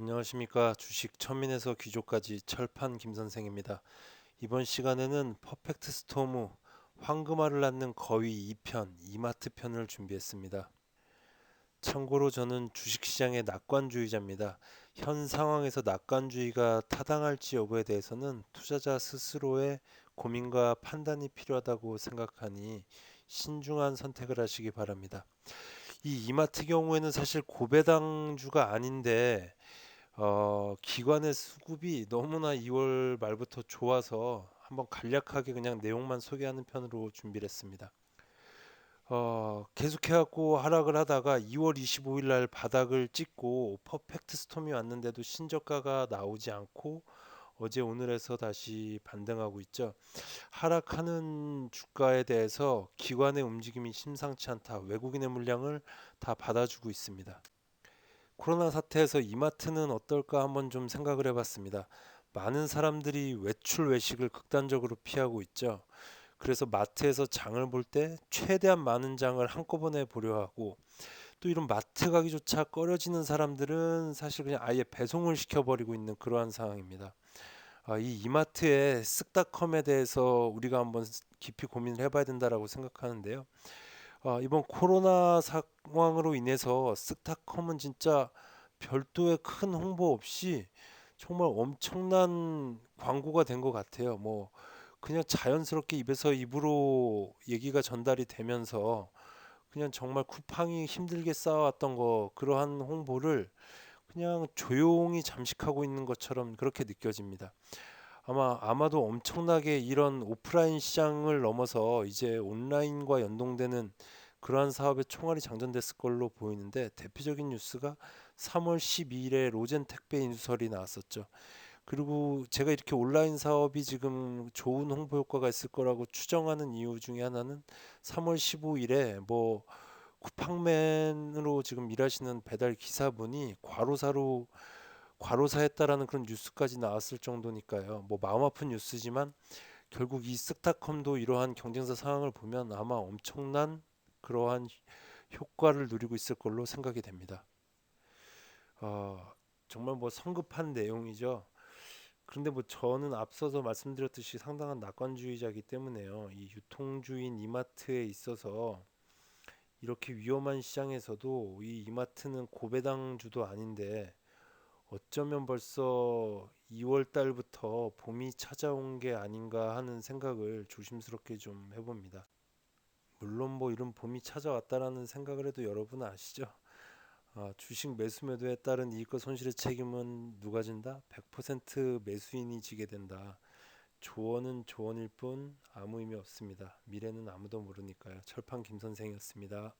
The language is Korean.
안녕하십니까 주식 천민에서 귀족까지 철판 김 선생입니다. 이번 시간에는 퍼펙트 스토무 황금알을 낳는 거위 2편 이마트 편을 준비했습니다. 참고로 저는 주식시장의 낙관주의자입니다. 현 상황에서 낙관주의가 타당할지 여부에 대해서는 투자자 스스로의 고민과 판단이 필요하다고 생각하니 신중한 선택을 하시기 바랍니다. 이 이마트 경우에는 사실 고배당주가 아닌데 어, 기관의 수급이 너무나 2월 말부터 좋아서 한번 간략하게 그냥 내용만 소개하는 편으로 준비를 했습니다. 어, 계속해갖고 하락을 하다가 2월 25일 날 바닥을 찍고 퍼펙트 스톰이 왔는데도 신저가가 나오지 않고 어제 오늘에서 다시 반등하고 있죠. 하락하는 주가에 대해서 기관의 움직임이 심상치 않다. 외국인의 물량을 다 받아주고 있습니다. 코로나 사태에서 이마트는 어떨까 한번 좀 생각을 해봤습니다. 많은 사람들이 외출 외식을 극단적으로 피하고 있죠. 그래서 마트에서 장을 볼 때 최대한 많은 장을 한꺼번에 보려 하고 또 이런 마트 가기조차 꺼려지는 사람들은 사실 그냥 아예 배송을 시켜버리고 있는 그러한 상황입니다. 아, 이 이마트의 쓱닷컴에 대해서 우리가 한번 깊이 고민을 해봐야 된다라고 생각하는데요. 아, 이번 코로나 상황으로 인해서 스타컴은 진짜 별도의 큰 홍보 없이 정말 엄청난 광고가 된 것 같아요. 뭐 그냥 자연스럽게 입에서 입으로 얘기가 전달이 되면서 그냥 정말 쿠팡이 힘들게 쌓아왔던 거 그러한 홍보를 그냥 조용히 잠식하고 있는 것처럼 그렇게 느껴집니다. 아마 아마도 엄청나게 이런 오프라인 시장을 넘어서 이제 온라인과 연동되는 그러한 사업에 총알이 장전됐을 걸로 보이는데 대표적인 뉴스가 3월 12일에 로젠 택배 인수설이 나왔었죠. 그리고 제가 이렇게 온라인 사업이 지금 좋은 홍보 효과가 있을 거라고 추정하는 이유 중에 하나는 3월 15일에 뭐 쿠팡맨으로 지금 일하시는 배달 기사분이 과로사로 과로사했다라는 그런 뉴스까지 나왔을 정도니까요. 뭐 마음 아픈 뉴스지만 결국 이 쓱닷컴도 이러한 경쟁사 상황을 보면 아마 엄청난 그러한 효과를 누리고 있을 걸로 생각이 됩니다. 어, 정말 뭐 성급한 내용이죠. 그런데 뭐 저는 앞서서 말씀드렸듯이 상당한 낙관주의자이기 때문에요. 이 유통주인 이마트에 있어서 이렇게 위험한 시장에서도 이 이마트는 고배당주도 아닌데 어쩌면 벌써 2월 달부터 봄이 찾아온 게 아닌가 하는 생각을 조심스럽게 좀 해봅니다. 물론 뭐 이런 봄이 찾아왔다라는 생각을 해도 여러분은 아시죠? 아, 주식 매수 매도에 따른 이익과 손실의 책임은 누가 진다? 100% 매수인이 지게 된다. 조언은 조언일 뿐 아무 의미 없습니다. 미래는 아무도 모르니까요. 철판 김 선생이었습니다.